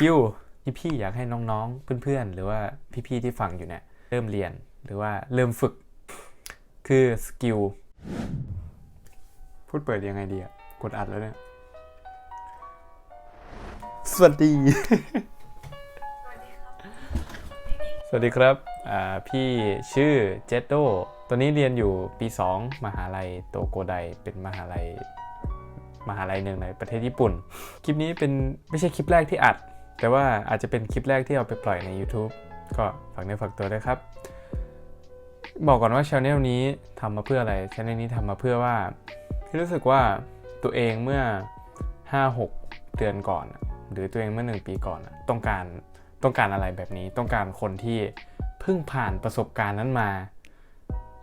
กิลที่พี่อยากให้น้องๆ เพื่อนๆ หรือว่าพี่ๆ ที่ฟังอยู่เนี่ยเริ่มเรียนหรือว่าเริ่มฝึก คือสกิลพูดเปิดยังไงดีอะกดอัดแล้วเนี่ย สวัสดี สวัสดีครับอ่าพี่ชื่อเจตโดตอนนี้เรียนอยู่ปี 2 มหาลัยโตโกไดเป็นมหาลัยมหาลัยหนึ่งในประเทศญี่ปุ่น คลิปนี้เป็นไม่ใช่คลิปแรกที่อัด แต่ว่าอาจจะเป็นคลิปแรกที่เอาไปปล่อยใน YouTube ก็ฝากเนื้อฝากตัวด้วยครับ บอกก่อนว่าช anel นี้ทำมาเพื่ออะไรช anel นี้ทำมาเพื่อว่าคือรู้สึกว่าตัวเองเมื่อ 5-6 เดือนก่อน หรือตัวเองเมื่อ 1 ปีก่อน ต้องการต้องการอะไรแบบนี้ ต้องการคนที่เพิ่งผ่านประสบการณ์นั้นมา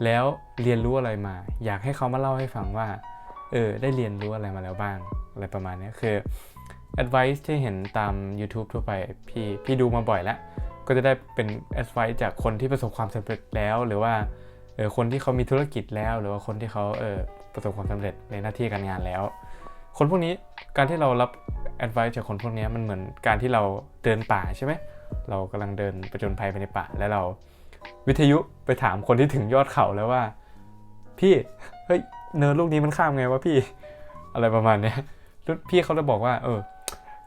แล้วเรียนรู้อะไรมา อยากให้เขามาเล่าให้ฟังว่า เออ ได้เรียนรู้อะไรมาแล้วบ้าง อะไรประมาณนี้คือ advice ที่เห็นตาม YouTube ทั่วไปพี่พี่ดูมาบ่อยแล้ว ก็จะได้เป็น advice จากคนที่ประสบความสำเร็จแล้ว หรือว่าเออคนที่เขามีธุรกิจแล้ว หรือว่าคนที่เขาเออประสบความสำเร็จในหน้าที่การงานแล้ว คนพวกนี้การที่เรารับ advice จากคนพวกนี้มันเหมือนการที่เราเดินป่าใช่ไหมเรากำลังเดินประจนภัยไปในป่าแล้วเราวิทยุไปถามคนที่ถึงยอดเขาแล้วว่า พี่เฮ้ยเนินลูกนี้มันข้ามไงวะพี่ อะไรประมาณเนี้ยพี่เขาจะบอกว่า เออ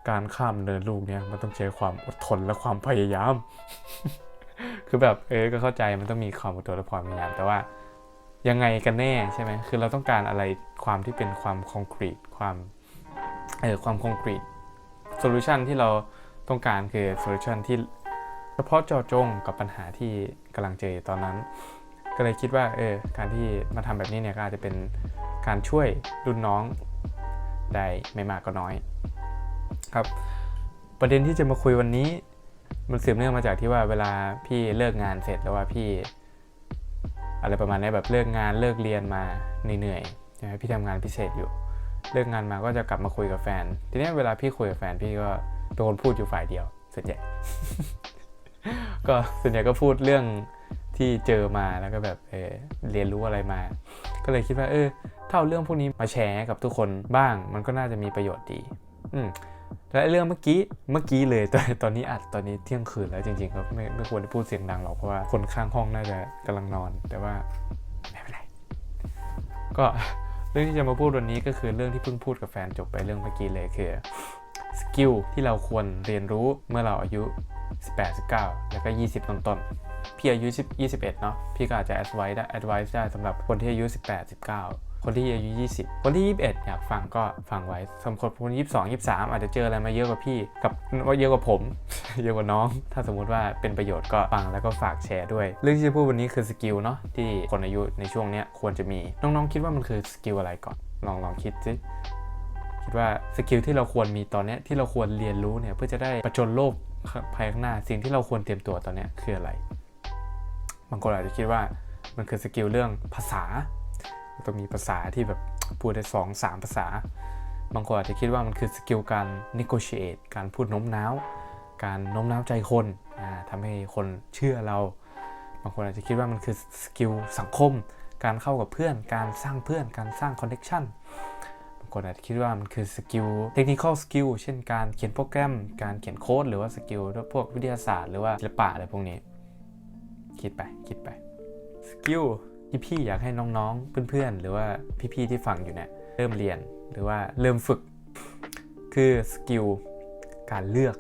การข้ามเนินลูกเนี้ยมันต้องใช้ความอดทนและความพยายาม คือแบบเออก็เข้าใจมันต้องมีความอดทนและความพยายาม แต่ว่ายังไงกันแน่ใช่ไหมคือเราต้องการอะไรความที่เป็นความคอนกรีตความเออความคอนกรีตโซลูชันที่เราต้องการคือโซลูชันที่เฉพาะเจาะจงกับปัญหาที่กำลังเจอตอนนั้น ก็เลยคิดว่าเออการที่มาทำแบบนี้เนี่ยก็อาจจะเป็นการช่วยรุ่นน้องได้ไม่มากก็น้อย ครับประเด็นที่จะมาคุยวันนี้ มันสืบเนื่องมาจากที่ว่าเวลาพี่เลิกงานเสร็จแล้วว่าพี่อะไรประมาณนี้แบบเลิกงานเลิกเรียนมาเหนื่อยๆใช่ไหมพี่ทำงานพิเศษอยู่ เลิกงานมาก็จะกลับมาคุยกับแฟน ทีนี้เวลาพี่คุยกับแฟนพี่ก็เป็นคนพูดอยู่ฝ่ายเดียวส่วนใหญ่ก็ส่วนใหญ่ก็พูดเรื่องที่เจอมาแล้วก็แบบเออเรียนรู้อะไรมา ก็เลยคิดว่า เออถ้าเอาเรื่องพวกนี้มาแชร์กับทุกคนบ้าง มันก็น่าจะมีประโยชน์ดี อืม แล้วเรื่องเมื่อกี้เมื่อกี้เลยตอนตอนนี้อัดตอนนี้เที่ยงคืนแล้วจริงๆครับไม่ไม่ควรจะพูดเสียงดังหรอกเพราะว่าคนข้างห้องน่าจะกำลังนอน แต่ว่าไม่เป็นไรก็เรื่องที่จะมาพูดวันนี้ก็คือเรื่องที่เพิ่งพูดกับแฟนจบไปเรื่องเมื่อกี้เลยคือสกิลที่เราควรเรียนรู้เมื่อเราอายุ 18 19 แล้วก็ 20 ต้นๆพี่อายุ10 21 เนาะพี่ก็อาจจะ advice ได้ advice ได้สำหรับคนที่อายุ 18 19 คนที่อายุ 20 คนที่ 21 อยากฟังก็ฟังไว้สำหรับคนที่22 23อาจจะเจออะไรมาเยอะกว่าพี่กับว่าเยอะกว่าผม เยอะกว่าน้อง ถ้าสมมุติว่าเป็นประโยชน์ก็ฟังแล้วก็ฝากแชร์ด้วย เรื่องที่จะพูดวันนี้คือสกิลเนาะที่คนอายุในช่วงเนี้ยควรจะมี น้องๆคิดว่ามันคือสกิลอะไรก่อน ลองลองคิดสิคิดว่าสกิลที่เราควรมีตอนเนี้ยที่เราควรเรียนรู้เนี่ยเพื่อจะได้ประจนโลกภายข้างหน้า สิ่งที่เราควรเตรียมตัวตอนเนี้ยคืออะไร บางคนอาจจะคิดว่ามันคือสกิลเรื่องภาษา ต้องมีภาษาที่แบบพูดได้สองสามภาษา บางคนอาจจะคิดว่ามันคือสกิลการ negotiate การพูดโน้มน้าว การโน้มน้าวใจคนอ่าทำให้คนเชื่อเรา บางคนอาจจะคิดว่ามันคือสกิลสังคม การเข้ากับเพื่อน การสร้างเพื่อน การสร้างคอนเน c t ชันบางคนอาจจะคิดว่ามันคือสกิลเทคนิคอลสกิลเช่นการเขียนโปรแกรม การเขียนโค้ดหรือว่าสกิลพวกวิทยาศาสตร์หรือว่าศิลปะอะไรพวกนี้ คิดไปคิดไปสกิล ที่พี่อยากให้น้องๆ เพื่อนๆ หรือว่าพี่ๆ ที่ฟังอยู่เนี่ยเริ่มเรียนหรือว่าเริ่มฝึก คือสกิลการเลือก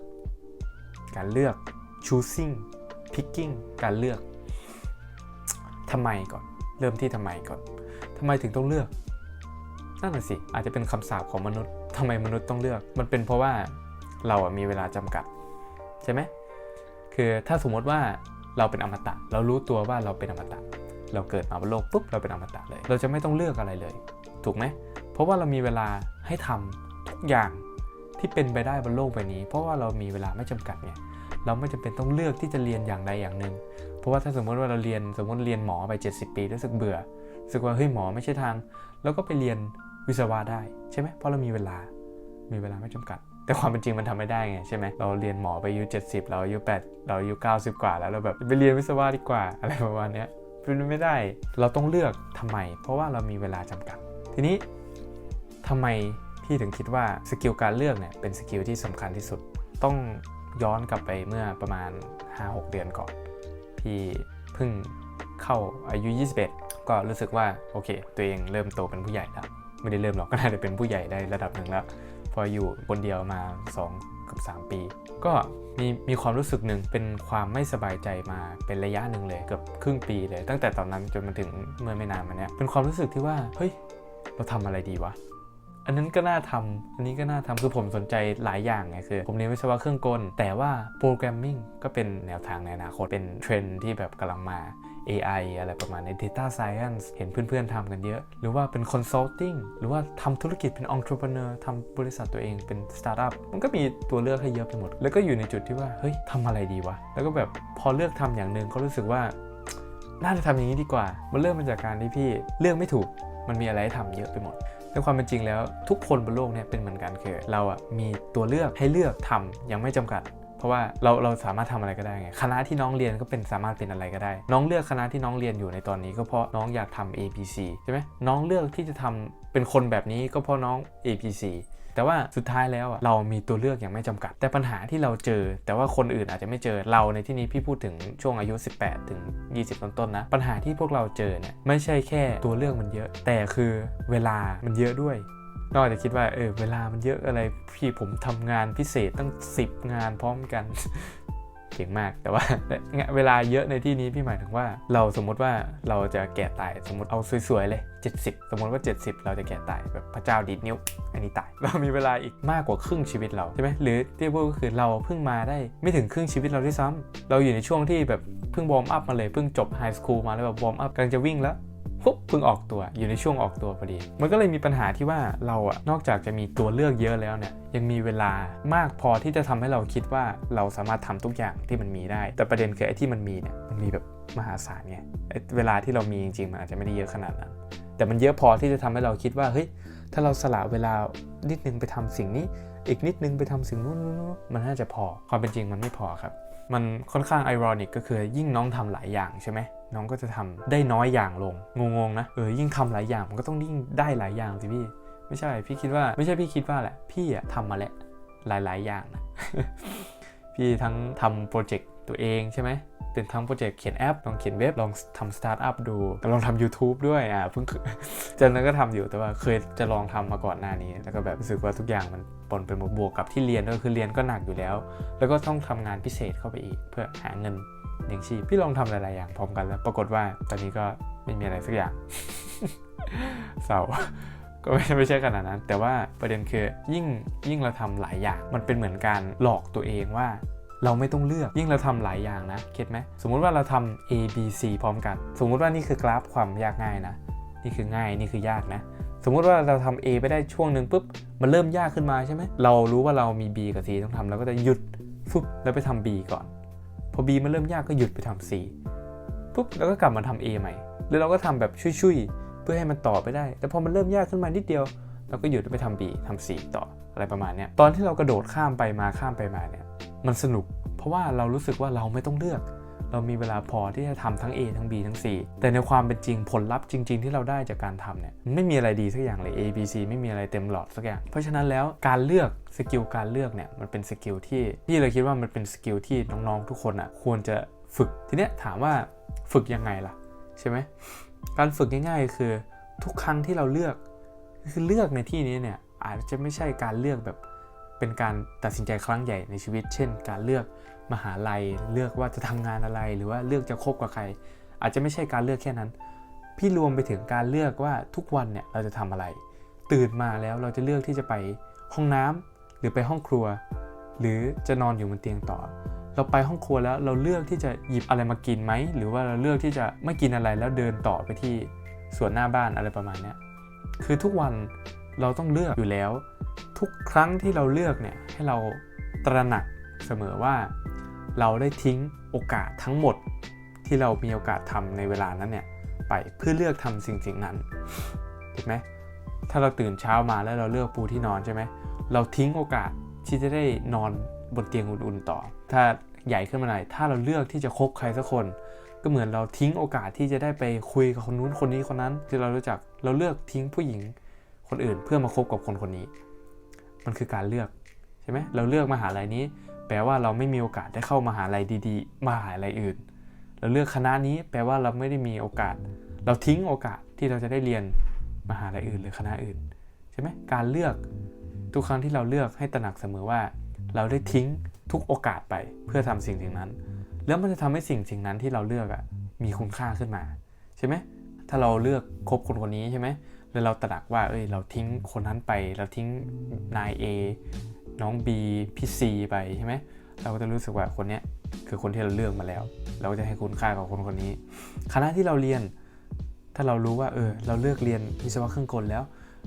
การเลือก choosing picking การเลือกทำไมก่อน เริ่มที่ทำไมก่อนทำไมถึงต้องเลือกนั่นน่ะสิอาจจะเป็นคำสาปของมนุษย์ทำไมมนุษย์ต้องเลือก มันเป็นเพราะว่าเราอะมีเวลาจำกัด ใช่ไหมคือถ้าสมมติว่าเราเป็นอมตะ เรารู้ตัวว่าเราเป็นอมตะ เราเกิดมาบนโลกปุ๊บเราเป็นอมตะเลย เราจะไม่ต้องเลือกอะไรเลย ถูกไหม เพราะว่าเรามีเวลาให้ทำทุกอย่างที่เป็นไปได้บนโลกใบนี้ เพราะว่าเรามีเวลาไม่จำกัดไงเราไม่จำเป็นต้องเลือกที่จะเรียนอย่างใดอย่างหนึ่ง เพราะว่าถ้าสมมติว่าเราเรียนสมมติเรียนหมอไป 70 ปีรู้สึกเบื่อรู้สึกว่าเฮ้ยหมอไม่ใช่ทาง แล้วก็ไปเรียนวิศวะได้ใช่ไหมเพราะเรามีเวลามีเวลาไม่จำกัด แต่ความเป็นจริงมันทำไม่ได้ไงใช่ไหมเราเรียนหมอไปอายุ70 เราอายุ8เราอายุ90 กว่าแล้วเราแบบไปเรียนวิศวะดีกว่าอะไรประมาณเนี้ย เป็นไม่ได้ เราต้องเลือกทำไม เพราะว่าเรามีเวลาจำกัด ทีนี้ทำไมพี่ถึงคิดว่าสกิลการเลือกเนี่ยเป็นสกิลที่สำคัญที่สุด ต้องย้อนกลับไปเมื่อประมาณ 5-6 เดือนก่อน พี่เพิ่งเข้าอายุ 21 ก็รู้สึกว่าโอเค ตัวเองเริ่มโตเป็นผู้ใหญ่แล้ว ไม่ได้เริ่มหรอกก็น่าจะเป็นผู้ใหญ่ได้ระดับหนึ่งแล้ว พออยู่คนเดียวมา 2 กับ 3 ปี ก็มีมีความรู้สึกหนึ่งเป็นความไม่สบายใจมาเป็นระยะหนึ่งเลยเกือบครึ่งปีเลย ตั้งแต่ตอนนั้นจนมาถึงเมื่อไม่นานมาเนี้ยเป็นความรู้สึกที่ว่าเฮ้ยเราทำอะไรดีวะอันนั้นก็น่าทำอันนี้ก็น่าทำคือผมสนใจหลายอย่างไงคือ ผมเรียนวิศวะเครื่องกล แต่ว่าโปรแกรมมิ่งก็เป็นแนวทางในอนาคต เป็นเทรนที่แบบกำลังมา AI อะไรประมาณใน Data Science เห็นเพื่อนๆทำกันเยอะ หรือว่าเป็น Consulting หรือว่าทำธุรกิจเป็น Entrepreneur ทำบริษัทตัวเองเป็น Startup มันก็มีตัวเลือกให้เยอะไปหมด แล้วก็อยู่ในจุดที่ว่า เฮ้ยทำอะไรดีวะ แล้วก็แบบพอเลือกทำอย่างหนึ่งก็รู้สึกว่า น่าจะทำอย่างนี้ดีกว่า มันเริ่มมาจากการที่พี่เลือกไม่ถูก มันมีอะไรให้ทำเยอะไปหมดในความเป็นจริงแล้วทุกคนบนโลกเนี่ยเป็นเหมือนกันคือเราอะมีตัวเลือกให้เลือกทำยังไม่จำกัด ราะว่าเราเราสามารถทำอะไรก็ได้ไงคณะที่น้องเรียนก็เป็นสามารถเป็นอะไรก็ได้ น้องเลือกคณะที่น้องเรียนอยู่ในตอนนี้ก็เพราะน้องอยากทำ APC ใช่ไหมน้องเลือกที่จะทำเป็นคนแบบนี้ก็เพราะน้อง APC แต่ว่าสุดท้ายแล้วอะเรามีตัวเลือกอย่างไม่จำกัด แต่ปัญหาที่เราเจอ แต่ว่าคนอื่นอาจจะไม่เจอเราในที่นี้พี่พูดถึงช่วงอายุ 18 ถึง 20 ต้นๆนะ ปัญหาที่พวกเราเจอเนี่ยไม่ใช่แค่ตัวเลือกมันเยอะ แต่คือเวลามันเยอะด้วย นอกจากคิดว่าเออเวลามันเยอะอะไรพี่ผมทำงานพิเศษตั้ง 10 งานพร้อมกันเก่งมากแต่ว่าเวลาเยอะในที่นี้พี่หมายถึงว่าเราสมมติว่าเราจะแก่ตายสมมติเอาสวยๆเลย 70 สมมติว่า 70 เราจะแก่ตายแบบพระเจ้าดีดนิ้ว อันนี้ตาย เรามีเวลาอีกมากกว่าครึ่งชีวิตเราใช่ไหมหรือที่พูดก็คือเราเพิ่งมาได้ไม่ถึงครึ่งชีวิตเราด้วยซ้ำเราอยู่ในช่วงที่แบบเพิ่งวอร์มอัพมาเลยเพิ่งจบไฮสคูลมาแล้วแบบวอร์มอัพกำลังจะวิ่งแล้ว ปุ๊บเพิ่งออกตัวอยู่ในช่วงออกตัวพอดี มันก็เลยมีปัญหาที่ว่าเราอะนอกจากจะมีตัวเลือกเยอะแล้วเนี่ยยังมีเวลามากพอที่จะทำให้เราคิดว่าเราสามารถทำทุกอย่างที่มันมีได้ แต่ประเด็นคือไอ้ที่มันมีเนี่ยมันมีแบบมหาศาลไงเวลาที่เรามีจริงๆมันอาจจะไม่ได้เยอะขนาดนั้นแต่มันเยอะพอที่จะทำให้เราคิดว่าเฮ้ยถ้าเราสละเวลานิดนึงไปทำสิ่งนี้ อีกนิดนึงไปทำสิ่งนู้นมันน่าจะพอความเป็นจริงมันไม่พอครับ มันค่อนข้างไอรอนิกก็คือยิ่งน้องทำหลายอย่างใช่ไหมน้องก็จะทำได้น้อยอย่างลงงงๆนะเออยิ่งทำหลายอย่างมันก็ต้องยิ่งได้หลายอย่างสิพี่ ไม่ใช่พี่คิดว่าไม่ใช่พี่คิดว่าแหละ พี่อะทำมาแล้วหลายๆอย่างนะพี่ทั้งทำโปรเจกต์ตัวเองใช่ไหม เป็นทั้งโปรเจกต์เขียนแอป ลองเขียนเว็บ ลองทำสตาร์ทอัพดู ลองทำ YouTube ด้วย อะเพิ่งจากนั้นก็ทำอยู่ แต่ว่าเคยจะลองทำมาก่อนหน้านี้ แล้วก็แบบรู้สึกว่าทุกอย่างมันปนเป็นหมดบวกกับที่เรียนก็คือเรียนก็หนักอยู่แล้ว แล้วก็ต้องทำงานพิเศษเข้าไปอีก เพื่อหาเงินเลี้ยงชีพ พี่ลองทำหลายๆอย่างพร้อมกันแล้ว ปรากฏว่าตอนนี้ก็ไม่มีอะไรสักอย่างเศร้าก็ไม่ไม่ใช่ขนาดนั้น แต่ว่าประเด็นคือยิ่งยิ่งเราทำหลายอย่าง มันเป็นเหมือนการหลอกตัวเองว่า เราไม่ต้องเลือก ยิ่งเราทำหลายอย่างนะเก็ตไหมสมมุติว่าเราทำ A B C พร้อมกัน สมมุติว่านี่คือกราฟความยากง่ายนะ นี่คือง่ายนี่คือยากนะ สมมุติว่าเราทำ A ไปได้ช่วงหนึ่งปุ๊บมันเริ่มยากขึ้นมาใช่ไหมเรารู้ว่าเรามี B กับ C ต้องทำเราก็จะหยุดฟึบแล้วไปทำ B ก่อน พอ B มันเริ่มยากก็หยุดไปทำ C ปุ๊บแล้วก็กลับมาทำ A ใหม่แล้วเราก็ทำแบบชุยๆเพื่อให้มันต่อไปได้ แต่พอมันเริ่มยากขึ้นมานิดเดียวเราก็หยุดไปทำ B ทำ C ต่ออะไรประมาณเนี้ยตอนที่เรากระโดดข้ามไปมาข้ามไปมาเนี่ย มันสนุก เพราะว่าเรารู้สึกว่าเราไม่ต้องเลือก เรามีเวลาพอที่จะทำทั้ง A ทั้ง B ทั้ง C แต่ในความเป็นจริงผลลัพธ์จริง ๆ ที่เราได้จากการทำเนี่ยมันไม่มีอะไรดีสักอย่างเลย A B C ไม่มีอะไรเต็มหลอดสักอย่าง เพราะฉะนั้นแล้วการเลือกสกิลการเลือกเนี่ยมันเป็นสกิลที่พี่เลยคิดว่ามันเป็นสกิลที่น้องๆทุกคนอะควรจะฝึกทีเนี้ยถามว่าฝึกยังไงล่ะใช่ไหมการฝึกง่ายๆคือทุกครั้งที่เราเลือกคือเลือกในที่นี้เนี่ยอาจจะไม่ใช่การเลือกแบบ เป็นการตัดสินใจครั้งใหญ่ในชีวิต เช่น การเลือกมหาลัย เลือกว่าจะทำงานอะไร หรือว่าเลือกจะคบกับใคร อาจจะไม่ใช่การเลือกแค่นั้น พี่รวมไปถึงการเลือกว่าทุกวันเนี่ยเราจะทำอะไร ตื่นมาแล้วเราจะเลือกที่จะไปห้องน้ำหรือไปห้องครัว หรือจะนอนอยู่บนเตียงต่อ เราไปห้องครัวแล้วเราเลือกที่จะหยิบอะไรมากินไหม หรือว่าเราเลือกที่จะไม่กินอะไรแล้วเดินต่อไปที่สวนหน้าบ้านอะไรประมาณนี้คือทุกวันเราต้องเลือกอยู่แล้ว ทุกครั้งที่เราเลือกเนี่ยให้เราตระหนักเสมอว่า เราได้ทิ้งโอกาสทั้งหมดที่เรามีโอกาสทำในเวลานั้นเนี่ยไปเพื่อเลือกทำสิ่งสิ่งนั้นถูกไหมถ้าเราตื่นเช้ามาแล้วเราเลือกปูที่นอนใช่ไหมเราทิ้งโอกาสที่จะได้นอนบนเตียงอุ่นๆต่อ ถ้าใหญ่ขึ้นมาหน่อยถ้าเราเลือกที่จะคบใครสักคน ก็เหมือนเราทิ้งโอกาสที่จะได้ไปคุยกับคนนู้นคนนี้คนนั้นที่เรารู้จักเราเลือกทิ้งผู้หญิงคนอื่นเพื่อมาคบกับคนคนนี้ มันคือการเลือกใช่ไหมเราเลือกมหาลัยนี้ แปลว่าเราไม่มีโอกาสได้เข้ามหาลัยดีๆมหาลัยอื่น เราเลือกคณะนี้แปลว่าเราไม่ได้มีโอกาส เราทิ้งโอกาสที่เราจะได้เรียนมหาลัยอื่น หรือคณะอื่นใช่ไหมการเลือกทุกครั้งที่เราเลือกให้ตระหนักเสมอว่า เราได้ทิ้งทุกโอกาสไปเพื่อทำสิ่งสิ่งนั้น แล้วมันจะทำให้สิ่งสิ่งนั้นที่เราเลือกอะมีคุณค่าขึ้นมาใช่ไหมถ้าเราเลือกคบคนคนนี้ใช่ไหม แล้วเราตระหนักว่าเอ้ยเราทิ้งคนนั้นไป เราทิ้งนาย A น้อง B พี่ C ไปใช่ไหมเราก็จะรู้สึกว่าคนเนี้ยคือคนที่เราเลือกมาแล้ว เราก็จะให้คุณค่ากับคนคนนี้ คณะที่เราเรียน ถ้าเรารู้ว่าเออเราเลือกเรียนวิศวะเครื่องกลแล้ว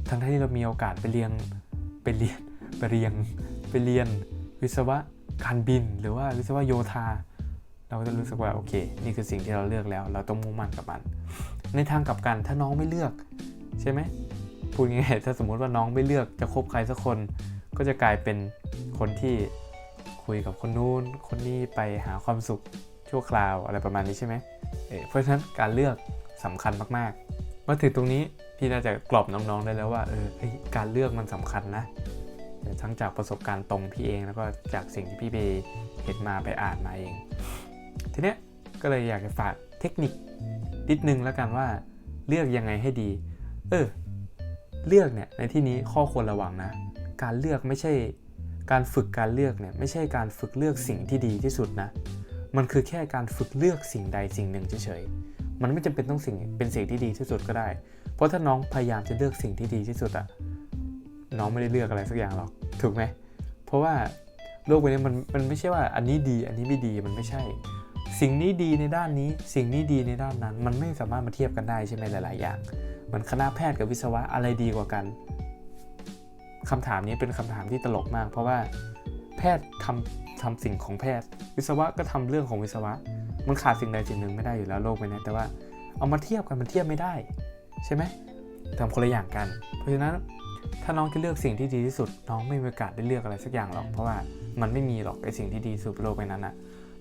ทั้งที่เรามีโอกาสไปเรียนไปเรียนไปเรียนไปเรียนวิศวะการบิน หรือว่าวิศวะโยธา เราก็จะรู้สึกว่าโอเค นี่คือสิ่งที่เราเลือกแล้ว เราต้องมุ่งมั่นกับมัน ในทางกลับกันถ้าน้องไม่เลือก ใช่ไหมพูดง่ายๆถ้าสมมุติว่าน้องไม่เลือกจะคบใครสักคน ก็จะกลายเป็นคนที่คุยกับคนนู้น คนนี้ไปหาความสุขชั่วคราวอะไรประมาณนี้ใช่ไหมเอ่อเพราะฉะนั้นการเลือกสำคัญมากๆมาถึงตรงนี้พี่น่าจะกรอบน้องๆได้แล้วว่าเออเฮ้ยการเลือกมันสำคัญนะทั้งจากประสบการณ์ตรงพี่เองแล้วก็จากสิ่งที่พี่ไปเห็นมาไปอ่านมาเอง ทีเนี้ยก็เลยอยากจะฝากเทคนิคนิดนึงแล้วกันว่าเลือกยังไงให้ดี เออ เลือกเนี่ยในที่นี้ข้อควรระวังนะ การเลือกไม่ใช่ การฝึกการเลือกเนี่ยไม่ใช่การฝึกเลือกสิ่งที่ดีที่สุดนะ มันคือแค่การฝึกเลือกสิ่งใดสิ่งหนึ่งเฉยๆ มันไม่จำเป็นต้องสิ่งเป็นสิ่งที่ดีที่สุดก็ได้ เพราะถ้าน้องพยายามจะเลือกสิ่งที่ดีที่สุดอะน้องไม่ได้เลือกอะไรสักอย่างหรอกถูกไหม เพราะว่าโลกใบนี้มันมันไม่ใช่ว่าอันนี้ดีอันนี้ไม่ดีมันไม่ใช่ สิ่งนี้ดีในด้านนี้ สิ่งนี้ดีในด้านนั้น มันไม่สามารถมาเทียบกันได้ใช่ไหมหลาย ๆ อย่าง มันคณะแพทย์กับวิศวะอะไรดีกว่ากันคำถามนี้เป็นคำถามที่ตลกมาก เพราะว่าแพทย์ทำทำสิ่งของแพทย์ วิศวะก็ทำเรื่องของวิศวะ มันขาดสิ่งใดสิ่งหนึ่งไม่ได้อยู่แล้วโลกใบนี้แต่ว่าเอามาเทียบกันมันเทียบไม่ได้ ใช่ไหมทำคนละอย่างกัน เพราะฉะนั้นถ้าน้องจะเลือกสิ่งที่ดีที่สุด น้องไม่มีโอกาสได้เลือกอะไรสักอย่างหรอก เพราะว่ามันไม่มีหรอกไอสิ่งที่ดีสุดโลกใบนั้นอะ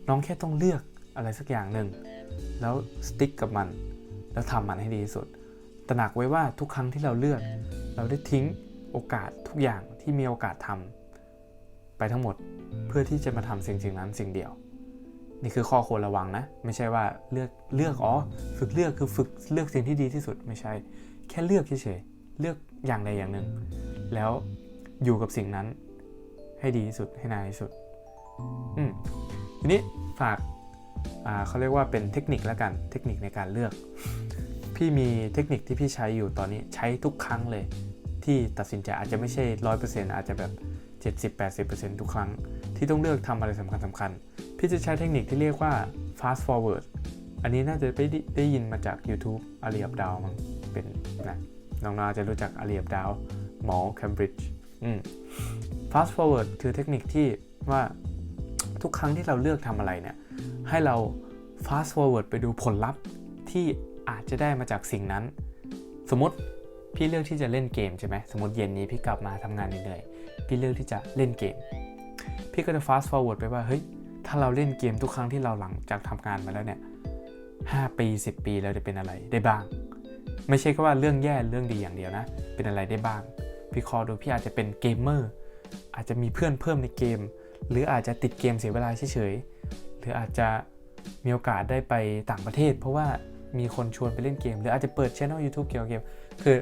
น้องแค่ต้องเลือกอะไรสักอย่างหนึ่งแล้วสติ๊กกับมัน แล้วทำมันให้ดีที่สุด ตระหนักไว้ว่าทุกครั้งที่เราเลือก เราได้ทิ้งโอกาสทุกอย่างที่มีโอกาสทำไปทั้งหมดเพื่อที่จะมาทำสิ่งสิ่งนั้นสิ่งเดียว นี่คือข้อควรระวังนะ ไม่ใช่ว่าเลือกเลือกอ๋อฝึกเลือกคือฝึกเลือกสิ่งที่ดีที่สุดไม่ใช่ แค่เลือกเฉยๆเลือกอย่างใดอย่างหนึ่ง แล้วอยู่กับสิ่งนั้นให้ดีที่สุดให้นานที่สุดอืมทีนี้ฝากอ่าเขาเรียกว่าเป็นเทคนิคแล้วกันเทคนิคในการเลือก พี่มีเทคนิคที่พี่ใช้อยู่ตอนนี้ใช้ทุกครั้งเลย ที่ตัดสินใจอาจจะไม่ใช่ร้อยเปอร์เซ็นต์อาจจะแบบ 70-80%ทุกครั้ง ที่ต้องเลือกทำอะไรสำคัญสำคัญๆพี่จะใช้เทคนิคที่เรียกว่า fast forward อันนี้น่าจะไปได้ยินมาจาก YouTube อาลีอับดาวมั้งเป็นนะน้องๆอาจะรู้จักอาลีอับดาวหมอ Cambridge อืม fast forward คือเทคนิคที่ว่าทุกครั้งที่เราเลือกทำอะไรเนี่ย ให้เรา fast forward ไปดูผลลัพธ์ที่ อาจจะได้มาจากสิ่งนั้น สมมติพี่เลือกที่จะเล่นเกมใช่ไหมสมมติเย็นนี้พี่กลับมาทำงานเหนื่อยๆพี่เลือกที่จะเล่นเกม พี่ก็จะ fast forward ไปว่าเฮ้ยถ้าเราเล่นเกมทุกครั้งที่เราหลังจากทำงานมาแล้วเนี่ยห้าปี 10 ปีเราจะเป็นอะไรได้บ้าง ไม่ใช่แค่ว่าเรื่องแย่เรื่องดีอย่างเดียวนะ เป็นอะไรได้บ้างพี่คอดูพี่อาจจะเป็นเกมเมอร์อาจจะมีเพื่อนเพิ่มในเกม หรืออาจจะติดเกมเสียเวลาเฉยๆหรืออาจจะมีโอกาสได้ไปต่างประเทศ เพราะว่า มีคนชวนไปเล่นเกม หรืออาจจะเปิดช่อง YouTube เกี่ยวกับเกม คือ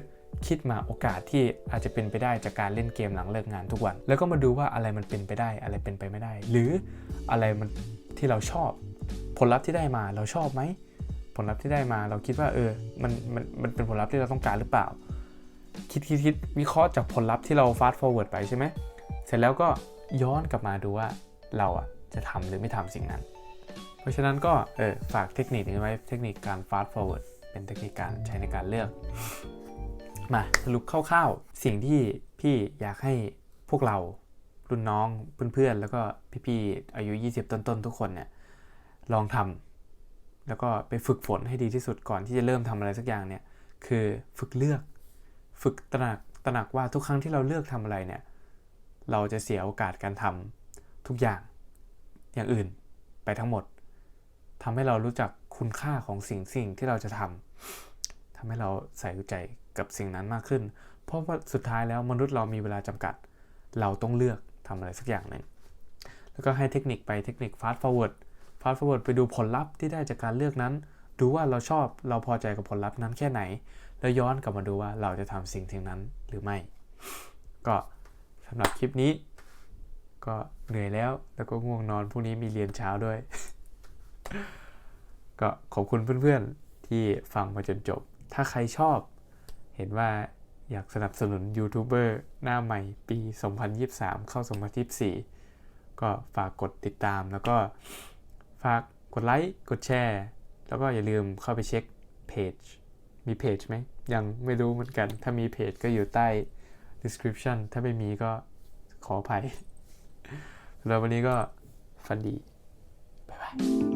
คิดมาโอกาสที่อาจจะเป็นไปได้จากการเล่นเกมหลังเลิกงานทุกวัน แล้วก็มาดูว่าอะไรมันเป็นไปได้อะไรเป็นไปไม่ได้ หรืออะไรมันที่เราชอบ ผลลัพธ์ที่ได้มาเราชอบไหมผลลัพธ์ที่ได้มาเราคิดว่าเออมันมันมันเป็นผลลัพธ์ที่เราต้องการหรือเปล่า คิดคิดคิดวิเคราะห์จากผลลัพธ์ที่เรา fast forward ไปใช่ไหมเสร็จแล้วก็ย้อนกลับมาดูว่าเราอะจะทำหรือไม่ทำสิ่งนั้น ราะฉะนั้นก็เออฝากเทคนิคนี้ไว้เทคนิคการ fast forward เป็นเทคนิคการใช้ในการเลือก มาสรุปคร่าวๆ สิ่งที่พี่อยากให้พวกเรารุ่นน้องเพื่อนๆ แล้วก็พี่ๆอายุ 20 ต้นๆ ทุกคนเนี่ยลองทำแล้วก็ไปฝึกฝนให้ดีที่สุดก่อนที่จะเริ่มทำอะไรสักอย่างเนี่ยคือฝึกเลือก ฝึกตระหนักตระหนักว่าทุกครั้งที่เราเลือกทำอะไรเนี่ยเราจะเสียโอกาสการทำทุกอย่างอย่างอื่นไปทั้งหมด ทำให้เรารู้จักคุณค่าของสิ่งสิ่งที่เราจะทำทำให้เราใส่ใจกับสิ่งนั้นมากขึ้น เพราะว่าสุดท้ายแล้วมนุษย์เรามีเวลาจำกัด เราต้องเลือกทำอะไรสักอย่างหนึ่งแล้วก็ให้เทคนิคไปเทคนิค fast forward fast forward ไปดูผลลัพธ์ที่ได้จากการเลือกนั้น ดูว่าเราชอบเราพอใจกับผลลัพธ์นั้นแค่ไหน แล้วย้อนกลับมาดูว่าเราจะทำสิ่งที่นั้นหรือไม่ ก็สำหรับคลิปนี้ ก็เหนื่อยแล้วแล้วก็ง่วงนอนพรุ่งนี้มีเรียนเช้าด้วย ก็ขอบคุณเพื่อนๆที่ฟังมาจนจบ ถ้าใครชอบ เห็นว่าอยากสนับสนุนยูทูบเบอร์หน้าใหม่ปี 2023 เข้า 2024 ก็ฝากกดติดตามแล้วก็ฝากกดไลค์กดแชร์ แล้วก็อย่าลืมเข้าไปเช็คเพจ มีเพจไหม ยังไม่รู้เหมือนกัน ถ้ามีเพจก็อยู่ใต้ description ถ้าไม่มีก็ขออภัยแล้ววันนี้ก็ฟันดี บ๊ายบาย